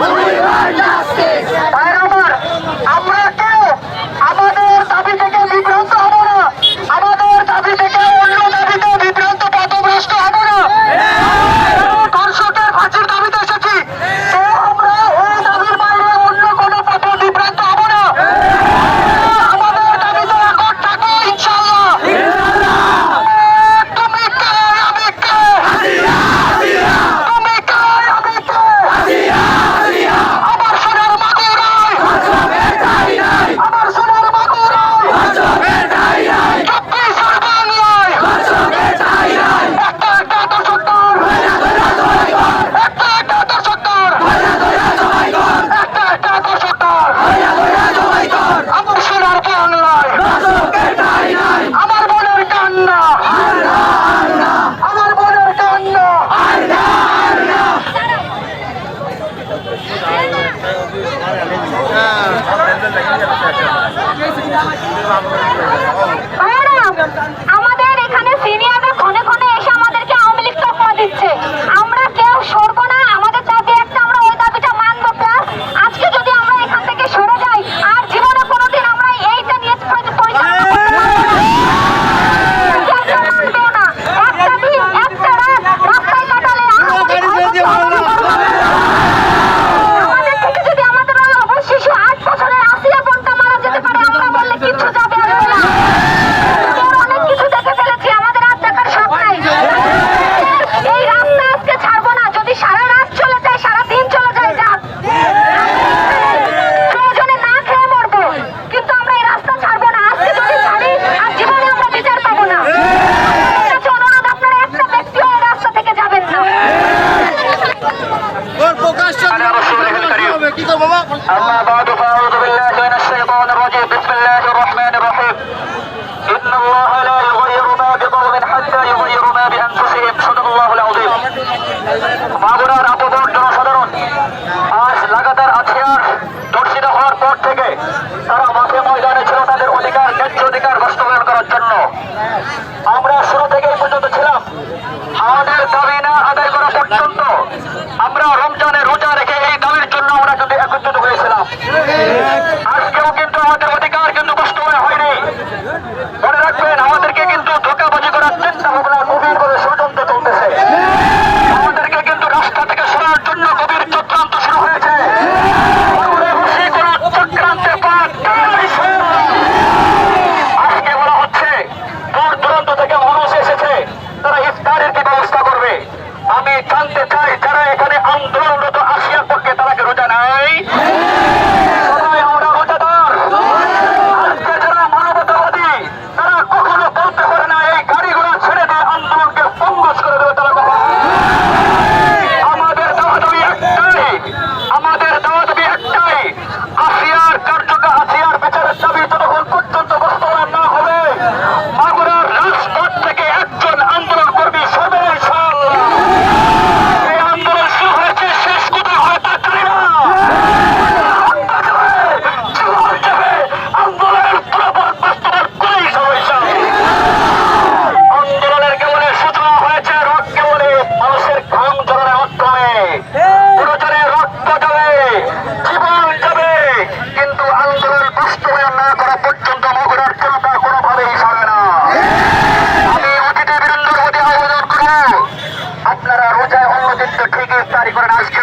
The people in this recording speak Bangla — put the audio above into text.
বাংলা أما بعد فأعوذ بالله من الشيطان الرجيم بسم الله الرحمن الرحيم إن الله لا يغير ما بقوم حتى يغير ما بأنفسهم صدق الله العظيم মাগুরার আপবন জনসাধারণ আজ লাগাতার হাতিয়ার ধর্ষিত হওয়ার পর ترى ما في ময়দানে ছিল তাদের অধিকার ন্যায্য অধিকার বাস্তবায়ন করার জন্য শিক্ষাকে গ্রেফতারি করার আজকে।